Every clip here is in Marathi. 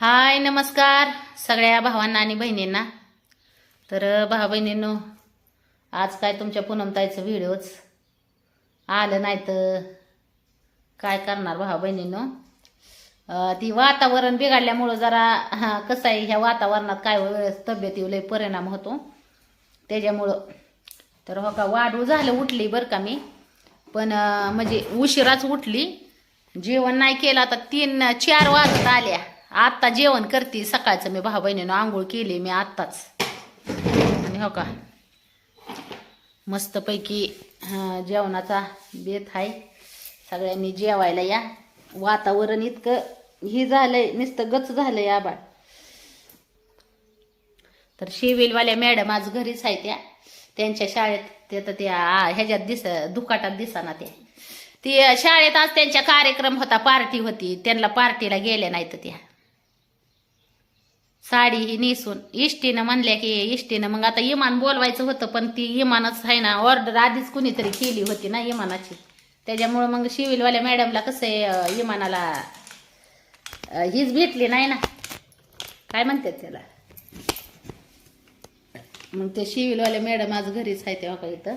हाय नमस्कार सगळ्या भावांना आणि बहिणींना. तर भावा बहिणींनो आज काय तुमच्या पुनमताईचं व्हिडिओच? आलं नाही तर काय करणार भावा बहिणींनो ती वातावरण बिघडल्यामुळं जरा कसं आहे ह्या वातावरणात काय वेळेस तब्येतीवर लय परिणाम होतो. त्याच्यामुळं तर हो का वाढू झालं उठली बरं का मी. पण म्हणजे उशिराच उठली. जेवण नाही केलं आता तीन चार वाजत आल्या. आत्ता जेवण करते. सकाळचं मी भाऊ बहिणीनं आंघोळ केली मी आत्ताच. आणि हो का? मस्तपैकी जेवणाचा बेत आहे सगळ्यांनी जेवायला या. वातावरण इतकं हे झालंय नुसतं गच झालंय आबाळ तर शिवेलवाल्या मॅडम आज घरीच आहे त्या. त्यांच्या शाळेत ते तर त्या ह्याच्यात दिस दुकाटात दिसाना त्या. ती शाळेत आज त्यांच्या कार्यक्रम होता पार्टी होती. त्यांना पार्टीला गेल्या नाही तर त्या. साडी ही नेसून इष्टीनं म्हणल्या की इष्टीनं मग आता इमान बोलवायचं होतं पण ती इमानच आहे ना ऑर्डर आधीच कुणीतरी केली होती ना इमानाची. त्याच्यामुळं मग शिविलवाल्या मॅडमला कसं आहे इमानाला हीच भेटली नाही ना. काय म्हणतात त्याला? मग ते शिविलवाल्या मॅडम आज घरीच आहे तेव्हा का इथं?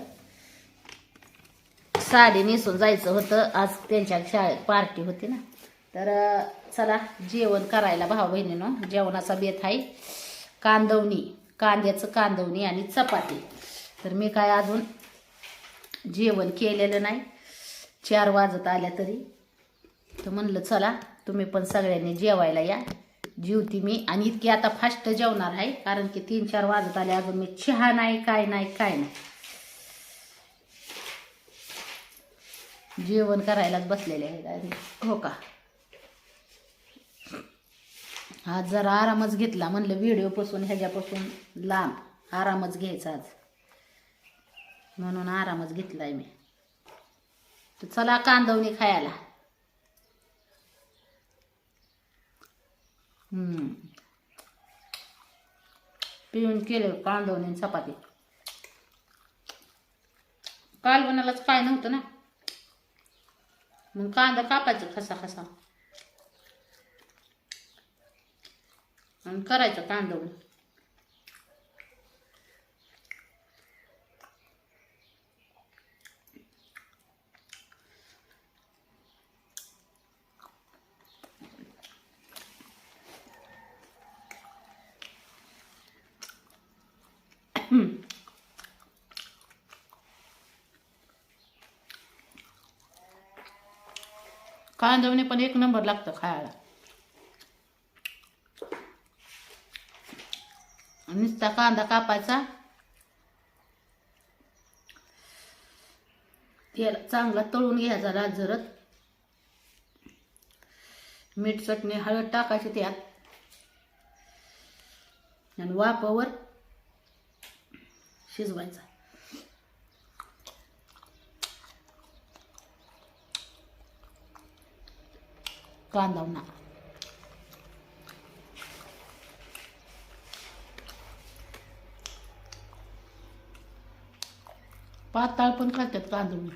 साडी नेसून जायचं होतं आज त्यांच्या शाळेत पार्टी होती ना. तर चला जेवण करायला भाऊ बहिणीनं जेवणाचा बेत आहे. कांदवणी कांद्याचं कांदवणी आणि चपाती. तर मी काय अजून जेवण केलेलं नाही. चार वाजत आल्या तरी. तर म्हणलं चला तुम्ही पण सगळ्यांनी जेवायला या. जेवती मी. आणि इतकी आता फास्ट जेवणार आहे कारण की तीन चार वाजत आले. अजून मी चहा नाही काय नाही काय नाही. जेवण करायलाच बसलेले आहेत हो का? आज जरा आरामच घेतला. म्हणलं व्हिडिओपासून ह्याच्यापासून लांब. आरामच घ्यायचा आज. म्हणून आरामच घेतलाय मी. तर चला कांदवणी खायला. पिऊन केले कांदवणी आणि चपाती. कालवणालाच काय नव्हतं ना? मग कांदा कापायचं खसा खसा. आणि करायचं कांदवून कांदवणे पण एक नंबर लागतं खायला. नुसता कांदा कापायचा. तेल चांगला तळून घ्यायचा राजरत मीठ चटणी हळद टाकायची त्यात. आणि वाफावर शिजवायचा. कांदावना पाताळ पण खातात कांदून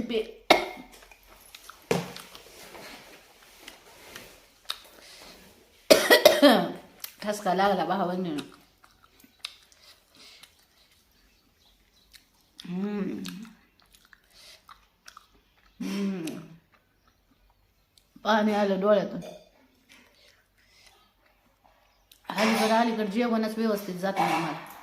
बे ठसका लागला भावांनी पाणी आलं डोळ्यातून अलीकडं अलीकडं जेवणच व्यवस्थित जातं आम्हाला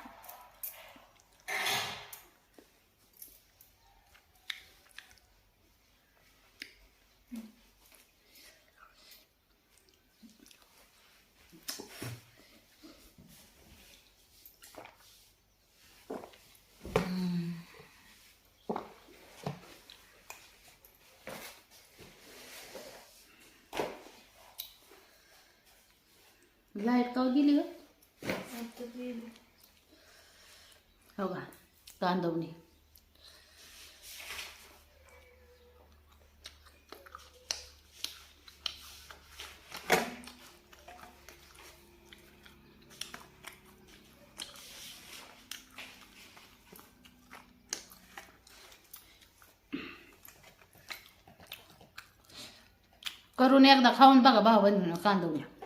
लाईट का गेली हो का कांदवणी करून एकदा खाऊन बघा भावंड कांदवण्या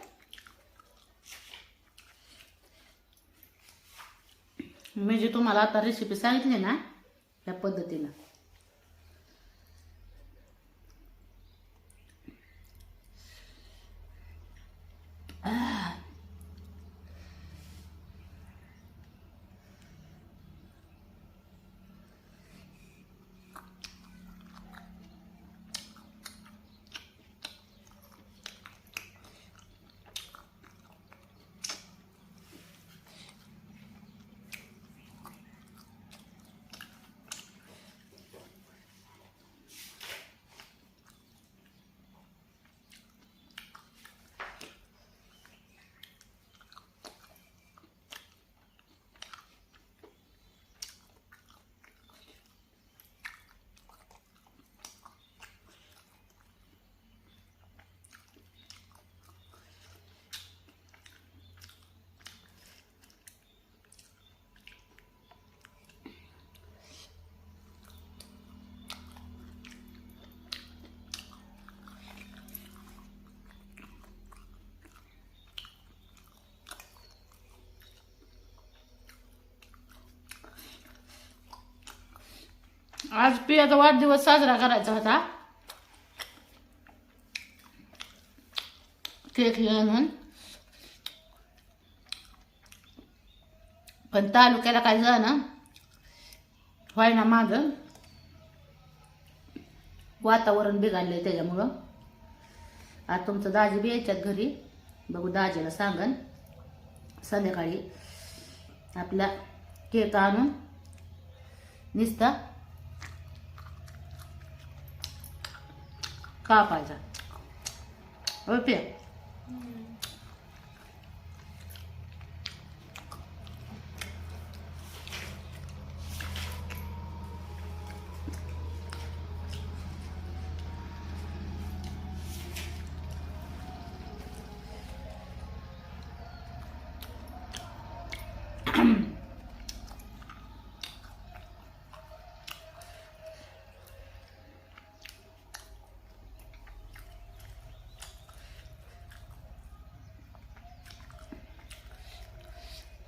मी जी तुम्हाला आता रेसिपी सांगितली ना त्या पद्धतीनं. आज पियाचा वाढदिवस साजरा करायचा होता. केक हे आणून. पण तालुक्याला काय जाणं व्हाय ना माझं वातावरण बिघडलंय त्याच्यामुळं. आज तुमचं दाजी बी यायच्यात घरी. बघू दाजीला सांगन. संध्याकाळी आपला केक आणून निसता कापायचा ओके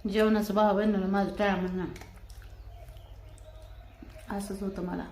जेवणाचं भाव बहिणीला माझं टायमांना ना असंच होतं मला.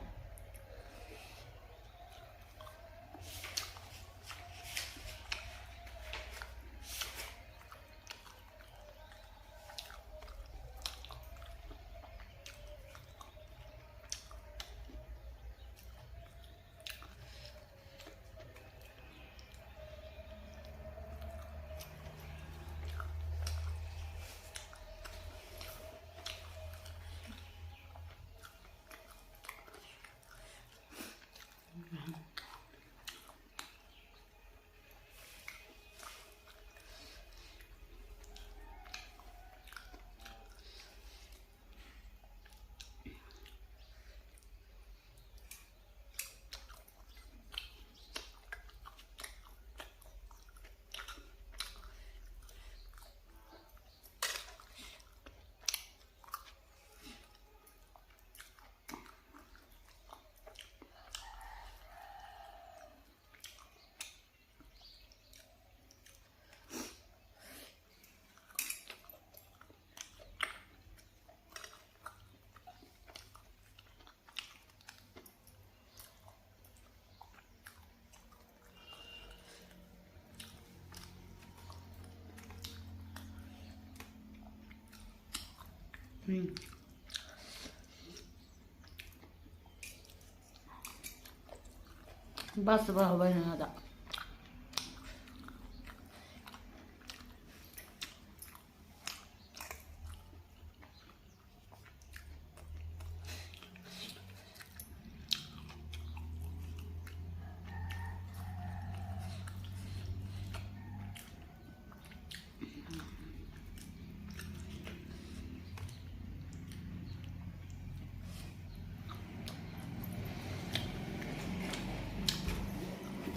बस भाऊ बहिणी आता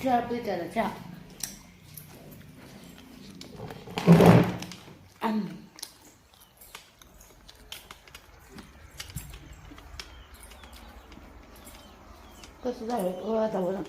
चहा पित्याला चहा आम. कसं झालं वातावरण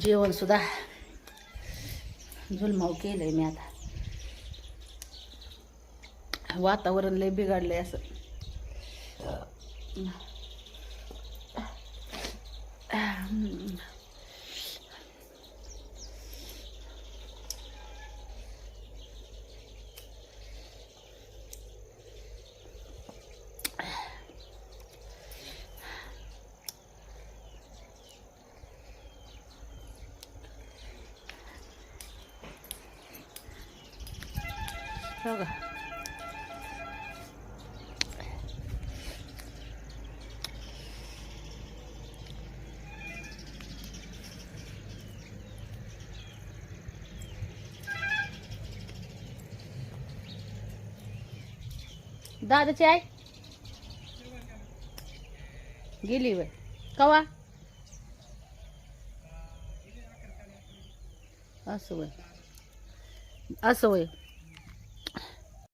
जेवणसुद्धा झुलमाव केलं आहे मी आता. वातावरण लय बिघडलंय असं. हो का दादाची आई गेली वय कवा असं वय असं वय